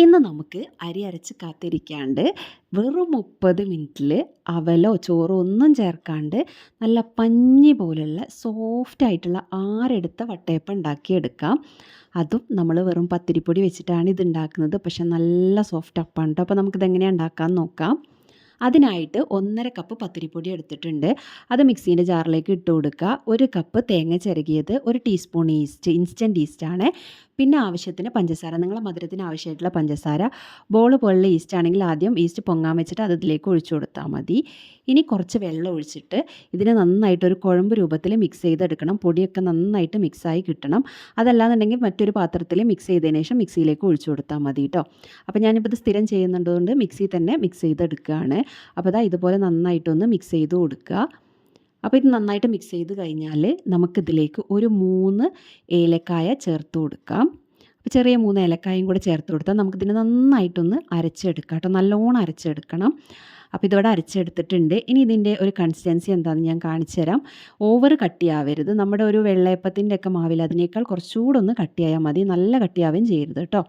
ഇന്ന് നമുക്ക് അരി അരച്ച് കാത്തിരിക്കാണ്ട് വെറും മുപ്പത് മിനിറ്റിൽ അവലോ ചോറോ ഒന്നും ചേർക്കാണ്ട് നല്ല പഞ്ഞി പോലുള്ള സോഫ്റ്റ് ആയിട്ടുള്ള ആരെടുത്ത വട്ടയപ്പം ഉണ്ടാക്കിയെടുക്കാം. അതും നമ്മൾ വെറും പത്തിരിപ്പൊടി വെച്ചിട്ടാണ് ഇത് ഉണ്ടാക്കുന്നത്. പക്ഷെ നല്ല സോഫ്റ്റ് അപ്പാണ് കേട്ടോ അപ്പോൾ നമുക്കിതെങ്ങനെയാണ് ഉണ്ടാക്കാൻ നോക്കാം. അതിനായിട്ട് ഒന്നര കപ്പ് പത്തിരിപ്പൊടി എടുത്തിട്ടുണ്ട്. അത് മിക്സീന്റെ ജാറിലേക്ക് ഇട്ട് കൊടുക്കുക. ഒരു കപ്പ് തേങ്ങ ചിരകിയത് ഒരു ടീസ്പൂൺ ഈസ്റ്റ് ഇൻസ്റ്റന്റ് ഈസ്റ്റാണ് പിന്നെ ആവശ്യത്തിന് പഞ്ചസാര നിങ്ങളെ മധുരത്തിന് ആവശ്യമായിട്ടുള്ള പഞ്ചസാര. ബോൾ പോലുള്ള ഈസ്റ്റ് ആണെങ്കിൽ ആദ്യം ഈസ്റ്റ് പൊങ്ങാൻ വെച്ചിട്ട് അത് ഇതിലേക്ക് ഒഴിച്ചു കൊടുത്താൽ മതി. ഇനി കുറച്ച് വെള്ളം ഒഴിച്ചിട്ട് ഇതിനെ നന്നായിട്ടൊരു കുഴമ്പ് രൂപത്തിൽ മിക്സ് ചെയ്തെടുക്കണം. പൊടിയൊക്കെ നന്നായിട്ട് മിക്സായി കിട്ടണം. അതല്ലാന്നുണ്ടെങ്കിൽ മറ്റൊരു പാത്രത്തിൽ മിക്സ് ചെയ്തതിന് ശേഷം മിക്സിയിലേക്ക് ഒഴിച്ചു കൊടുത്താൽ മതി കേട്ടോ. അപ്പോൾ ഞാനിപ്പോൾ ഇത് സ്ഥിരം ചെയ്യുന്നുണ്ടതുകൊണ്ട് മിക്സി തന്നെ മിക്സ് ചെയ്തെടുക്കുകയാണ്. അപ്പോൾ അതാ ഇതുപോലെ നന്നായിട്ടൊന്ന് മിക്സ് ചെയ്ത് കൊടുക്കുക. അപ്പോൾ ഇത് നന്നായിട്ട് മിക്സ് ചെയ്ത് കഴിഞ്ഞാൽ നമുക്കിതിലേക്ക് ഒരു മൂന്ന് ഏലക്കായ ചേർത്ത് കൊടുക്കാം. അപ്പോൾ ചെറിയ മൂന്ന് ഏലക്കായും കൂടെ ചേർത്ത് കൊടുത്താൽ നമുക്കിതിനെ നന്നായിട്ടൊന്ന് അരച്ചെടുക്കാം കേട്ടോ. നല്ലോണം അരച്ചെടുക്കണം. അപ്പോൾ ഇതിവിടെ അരച്ചെടുത്തിട്ടുണ്ട്. ഇനി ഇതിന്റെ ഒരു കൺസിസ്റ്റൻസി എന്താണെന്ന് ഞാൻ കാണിച്ചു തരാം ഓവർ കട്ടിയാവരുത് നമ്മുടെ ഒരു വെള്ളയപ്പത്തിന്റെ ഒക്കെ മാവിൽ അതിനേക്കാൾ കുറച്ചുകൂടെ ഒന്ന് കട്ടിയായാൽ മതി. നല്ല കട്ടിയാവുകയും ചെയ്യരുത് കേട്ടോ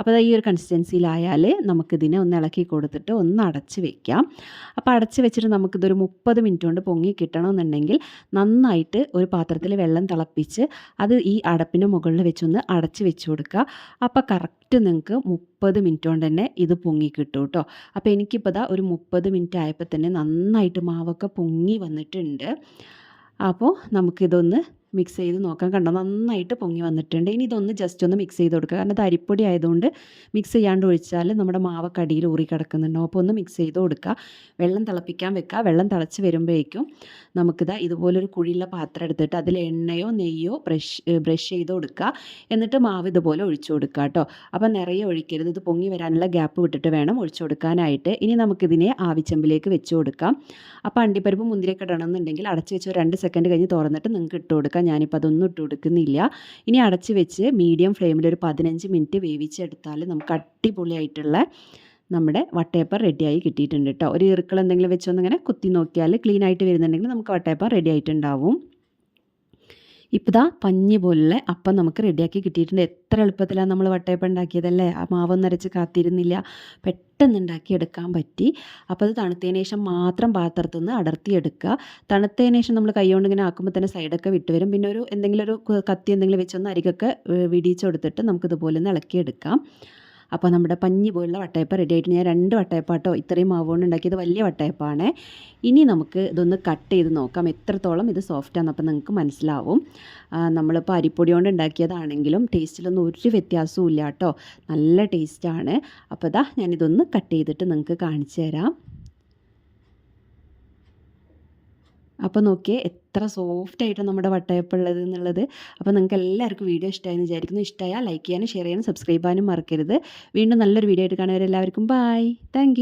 അപ്പോൾ ഈ ഒരു കൺസിസ്റ്റൻസിയിലായാൽ നമുക്കിതിനെ ഒന്ന് ഇളക്കി കൊടുത്തിട്ട് ഒന്ന് അടച്ച് വെക്കാം. അപ്പോൾ അടച്ച് വെച്ചിട്ട് നമുക്കിതൊരു മുപ്പത് മിനിറ്റ് കൊണ്ട് പൊങ്ങി കിട്ടണമെന്നുണ്ടെങ്കിൽ നന്നായിട്ട് ഒരു പാത്രത്തിൽ വെള്ളം തിളപ്പിച്ച് അത് ഈ അടപ്പിന് മുകളിൽ വെച്ചൊന്ന് അടച്ച് വെച്ച് കൊടുക്കുക. അപ്പോൾ കറക്റ്റ് നിങ്ങൾക്ക് മുപ്പത് മിനിറ്റ് കൊണ്ട് തന്നെ ഇത് പൊങ്ങി കിട്ടും കേട്ടോ അപ്പോൾ എനിക്കിപ്പോൾ ഇതാ ഒരു മുപ്പത് മിനിറ്റ് ആയപ്പോൾ തന്നെ നന്നായിട്ട് മാവൊക്കെ പൊങ്ങി വന്നിട്ടുണ്ട്. അപ്പോൾ നമുക്കിതൊന്ന് മിക്സ് ചെയ്ത് നോക്കാം. കണ്ടോ നന്നായിട്ട് പൊങ്ങി വന്നിട്ടുണ്ട്. ഇനി ഇതൊന്ന് ജസ്റ്റ് ഒന്ന് മിക്സ് ചെയ്ത് കൊടുക്കുക. കാരണം ഇത് അരിപ്പൊടി ആയതുകൊണ്ട് മിക്സ് ചെയ്യാണ്ട് ഒഴിച്ചാൽ നമ്മുടെ മാവൊക്കെ അടിയിൽ ഊറി കിടക്കുന്നുണ്ടോ. അപ്പോൾ ഒന്ന് മിക്സ് ചെയ്ത് കൊടുക്കുക. വെള്ളം തിളപ്പിക്കാൻ വെക്കുക. വെള്ളം തിളച്ച് വരുമ്പോഴേക്കും നമുക്കിതാ ഇതുപോലൊരു കുഴിയുള്ള പാത്രം എടുത്തിട്ട് അതിൽ എണ്ണയോ നെയ്യോ ബ്രഷ് ബ്രഷ് ചെയ്ത് കൊടുക്കുക. എന്നിട്ട് മാവ് ഇതുപോലെ ഒഴിച്ചു കൊടുക്കുക കേട്ടോ. അപ്പോൾ നിറയെ ഒഴിക്കരുത്. ഇത് പൊങ്ങി വരാനുള്ള ഗ്യാപ്പ് വിട്ടിട്ട് വേണം ഒഴിച്ചു കൊടുക്കാനായിട്ട്. ഇനി നമുക്കിതിനെ ആവിച്ചമ്പിലേക്ക് വെച്ച് കൊടുക്കാം. അപ്പോൾ അണ്ടിപ്പരിപ്പ് മുന്തിരിയൊക്കെ ഇടണമെന്നുണ്ടെങ്കിൽ അടച്ച് വെച്ച് രണ്ട് സെക്കൻഡ് കഴിഞ്ഞ് തുറന്നിട്ട് നിങ്ങൾക്ക് ഇട്ട് കൊടുക്കാം. ഞാനിപ്പോൾ അതൊന്നും ഇട്ട് കൊടുക്കുന്നില്ല. ഇനി അടച്ച് വെച്ച് മീഡിയം ഫ്ലെയിമിൽ ഒരു പതിനഞ്ച് മിനിറ്റ് വേവിച്ചെടുത്താൽ നമുക്ക് അടിപൊളിയായിട്ടുള്ള നമ്മുടെ വട്ടയപ്പം റെഡിയായി കിട്ടിയിട്ടുണ്ട് കേട്ടോ ഒരു ഇറുക്കൾ എന്തെങ്കിലും വെച്ചൊന്നിങ്ങനെ കുത്തി നോക്കിയാൽ ക്ലീൻ ആയിട്ട് വരുന്നുണ്ടെങ്കിൽ നമുക്ക് വട്ടയപ്പം റെഡി ആയിട്ടുണ്ടാവും. ഇപ്പോൾ പഞ്ഞി പോലെ അപ്പം നമുക്ക് റെഡിയാക്കി കിട്ടിയിട്ടുണ്ട്. എത്ര എളുപ്പത്തിലാണ് നമ്മൾ വട്ടയപ്പം ഉണ്ടാക്കിയതല്ലേ? ആ മാവൊന്നും അരച്ച് കാത്തിരുന്നില്ല. പെട്ടെന്ന് ഉണ്ടാക്കിയെടുക്കാൻ പറ്റി. അപ്പോൾ അത് തണുത്തതിന് ശേഷം മാത്രം പാത്രത്തിൽ നിന്ന് അടർത്തിയെടുക്കുക. തണുത്തതിന് ശേഷം നമ്മൾ കൈകൊണ്ട് ഇങ്ങനെ ആക്കുമ്പോൾ തന്നെ സൈഡൊക്കെ വിട്ട് വരും പിന്നെ ഒരു എന്തെങ്കിലും ഒരു കത്തി എന്തെങ്കിലും വെച്ചൊന്ന് അരികൊക്കെ വിടിയിച്ചെടുത്തിട്ട് നമുക്കിതുപോലെ ഒന്ന് ഇളക്കിയെടുക്കാം. അപ്പോൾ നമ്മുടെ പഞ്ഞി പോലുള്ള വട്ടയപ്പ റെഡി ആയിട്ട് ഞാൻ രണ്ട് വട്ടയപ്പാട്ടോ ഇത്രയും മാവ് കൊണ്ട് ഉണ്ടാക്കിയത് വലിയ വട്ടയപ്പാണ്. ഇനി നമുക്ക് ഇതൊന്ന് കട്ട് ചെയ്ത് നോക്കാം. എത്രത്തോളം ഇത് സോഫ്റ്റ് അപ്പോൾ നിങ്ങൾക്ക് മനസ്സിലാവും. നമ്മളിപ്പോൾ അരിപ്പൊടി കൊണ്ട് ഉണ്ടാക്കിയതാണെങ്കിലും ടേസ്റ്റിലൊന്നും ഒരു വ്യത്യാസവും ഇല്ല കേട്ടോ. നല്ല ടേസ്റ്റാണ് അപ്പോൾ ഇതാ ഞാനിതൊന്ന് കട്ട് ചെയ്തിട്ട് നിങ്ങൾക്ക് കാണിച്ചു തരാം. അപ്പോൾ നോക്കിയേ എത്ര സോഫ്റ്റ് ആയിട്ട് നമ്മുടെ വട്ടയപ്പം ഉള്ളത് എന്നുള്ളത്. അപ്പോൾ നിങ്ങൾക്ക് എല്ലാവർക്കും വീഡിയോ ഇഷ്ടമായെന്ന് വിചാരിക്കുന്നു. ഇഷ്ടമായാൽ ലൈക്ക് ചെയ്യാനും ഷെയർ ചെയ്യാനും സബ്സ്ക്രൈബ് ചെയ്യാനും മറക്കരുത്. വീണ്ടും നല്ലൊരു വീഡിയോ ആയിട്ട് കാണുന്നവരെല്ലാവർക്കും ബൈ താങ്ക്